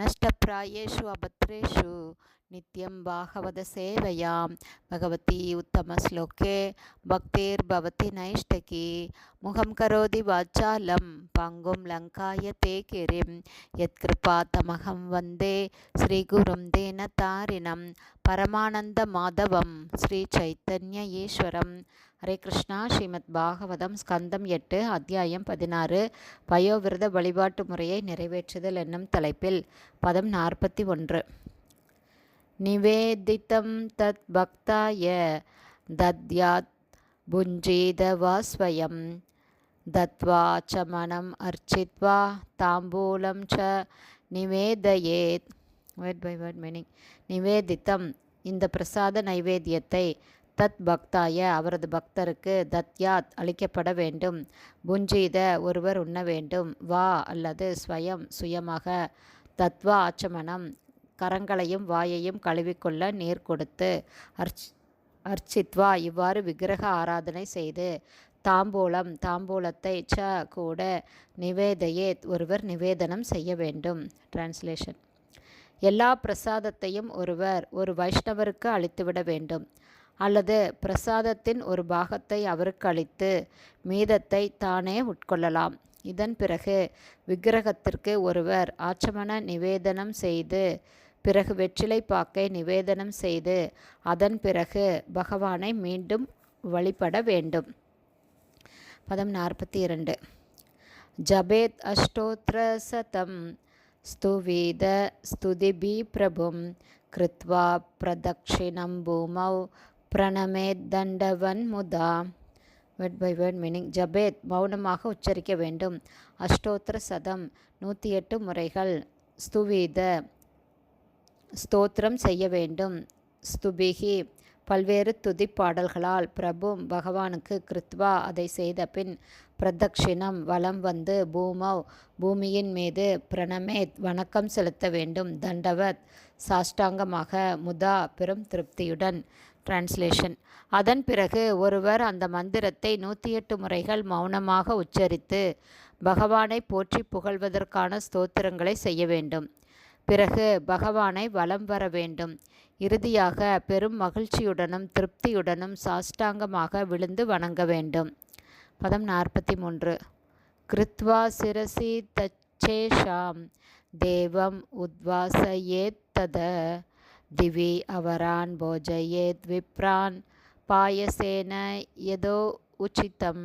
நஷ்டப்பிராயேஷு அபத்ரேஷு நித்யம் பாகவத சேவையாம் பகவதி உத்தமஸ்லோகே பக்தேர் பவதி நைஷ்டகி முகம் கரோதி வாச்சாலம் பங்கும் லங்காய தேகிரிம் யத்கிருபா தமகம் வந்தே ஸ்ரீகுரும் தேன தாரிணம் பரமானந்த மாதவம் ஸ்ரீ சைத்தன்ய ஈஸ்வரம் ஹரே கிருஷ்ணா ஸ்ரீமத் பாகவதம் ஸ்கந்தம் எட்டு அத்தியாயம் பதினாறு। வயோவிரத வழிபாட்டு முறையை நிறைவேற்றுதல் என்னும் தலைப்பில் பதம் நாற்பத்தி ஒன்று. நிவேதித்தம் தத் பக்தாய தத்யாத் புஞ்சீதவாஸ்வயம் தத்வா ச மனம் அர்ச்சித்வா தாம்பூலம் ச நிவேதயேத். வேர்ட் பை வேர்ட் மீனிங் நிவேதித்தம் இந்த பிரசாத நைவேத்தியத்தை தத் பக்தாய அவரது பக்தருக்கு தத்யாத் அளிக்கப்பட வேண்டும். புஞ்சீத ஒருவர் உண்ண வேண்டும். வா அல்லது ஸ்வயம் சுயமாக தத்வா ஆச்சமனம். கரங்களையும் வாயையும் கழுவிக்கொள்ள நீர் கொடுத்து அர்ச் அர்ச்சித்வா இவ்வாறு விக்கிரக ஆராதனை செய்து தாம்பூலம் தாம்பூலத்தை ச கூட நிவேதையே ஒருவர் நிவேதனம் செய்ய வேண்டும். டிரான்ஸ்லேஷன் எல்லா பிரசாதத்தையும் ஒருவர் ஒரு வைஷ்ணவருக்கு அளித்துவிட வேண்டும். அல்லது பிரசாதத்தின் ஒரு பாகத்தை அவருக்கு அளித்து மீதத்தை தானே உட்கொள்ளலாம். இதன் பிறகு விக்கிரகத்திற்கு ஒருவர் ஆச்சமன நிவேதனம் செய்து பிறகு வெற்றிலை பாக்கை நிவேதனம் செய்து அதன் பிறகு பகவானை மீண்டும் வழிபட வேண்டும். பதம் நாற்பத்தி இரண்டு ஜபேத் அஷ்டோத்ர சதம் ஸ்துவீத ஸ்துதிபி பிரபும். கிருத்வா பிரதக்ஷிணம் பூமௌ. பிரணமே தண்டவன் முதா. வேர்ட் பை வேர்ட் மீனிங் ஜபேத் மௌனமாக உச்சரிக்க வேண்டும். அஷ்டோத்திர சதம் நூற்றி எட்டு முறைகள். ஸ்துவீத ஸ்தோத்திரம் செய்ய வேண்டும். ஸ்துபிகி பல்வேறு துதி பாடல்களால் பிரபு பகவானுக்கு கிருத்வா அதை செய்த பின் பிரதக்ஷிணம் வலம் வந்து பூமவ் பூமியின் மீது பிரணமேத் வணக்கம் செலுத்த வேண்டும். தண்டவத் சாஷ்டாங்கமாக முதா பெரும் திருப்தியுடன். டிரான்ஸ்லேஷன் அதன் பிறகு ஒருவர் அந்த மந்திரத்தை நூற்றி எட்டு முறைகள் மௌனமாக உச்சரித்து பகவானை போற்றி புகழ்வதற்கான ஸ்தோத்திரங்களை செய்ய வேண்டும். பிறகு பகவானை வலம் வர வேண்டும். இறுதியாக பெரும் மகிழ்ச்சியுடனும் திருப்தியுடனும் சாஷ்டாங்கமாக விழுந்து வணங்க வேண்டும். பதம் நாற்பத்தி மூன்று கிருத்வா சிரசி தச்சேஷாம். தேவம் உத்வாசயேத்தத. திவி அவரான் போஜயேத் விப்ரான் பாயசேன எதோ உச்சிதம்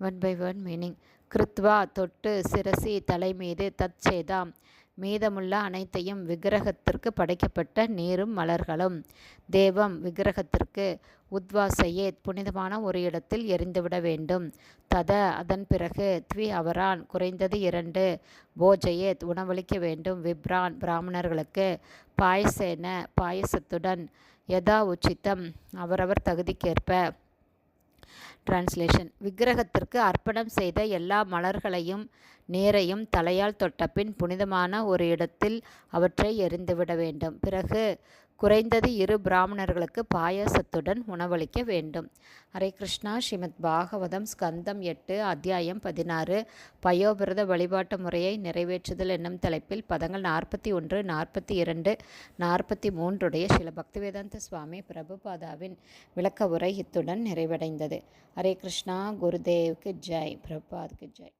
ஒன் பை ஒன் மீனிங் கிருத்வா தொட்டு சிரசி தலைமீது தச்சேதாம் மீதமுள்ள அனைத்தையும் விக்கிரகத்திற்கு படைக்கப்பட்ட நீரும் மலர்களும். தேவம் விக்கிரகத்திற்கு உத்வாசையே புனிதமான ஒரு இடத்தில் எரிந்துவிட வேண்டும். தத அதன் பிறகு த்வி அவரான் குறைந்தது இரண்டு போஜயேத் உணவளிக்க வேண்டும். விப்ரான் பிராமணர்களுக்கு பாயசேன பாயசத்துடன் யதா உச்சித்தம் அவரவர் தகுதிக்கேற்ப டிரான்ஸ்லேஷன் விக்கிரகத்திற்கு அர்ப்பணம் செய்த எல்லா மலர்களையும் நீரையும் தலையால் தொட்டபின் புனிதமான ஒரு இடத்தில் அவற்றை எரிந்துவிட வேண்டும். பிறகு குறைந்தது இரு பிராமணர்களுக்கு பாயாசத்துடன் உணவளிக்க வேண்டும். ஹரே கிருஷ்ணா ஸ்ரீமத் பாகவதம் ஸ்கந்தம் எட்டு அத்தியாயம் பதினாறு. பயோபிரத வழிபாட்டு முறையை நிறைவேற்றுதல் என்னும் தலைப்பில் பதங்கள் நாற்பத்தி ஒன்று நாற்பத்தி இரண்டு நாற்பத்தி மூன்றுடைய சில பக்திவேதாந்த சுவாமி பிரபுபாதாவின் விளக்க உரை இத்துடன் நிறைவடைந்தது. ஹரே கிருஷ்ணா குருதேவ்க்கு ஜெய் பிரபாத்க்கு ஜெய்.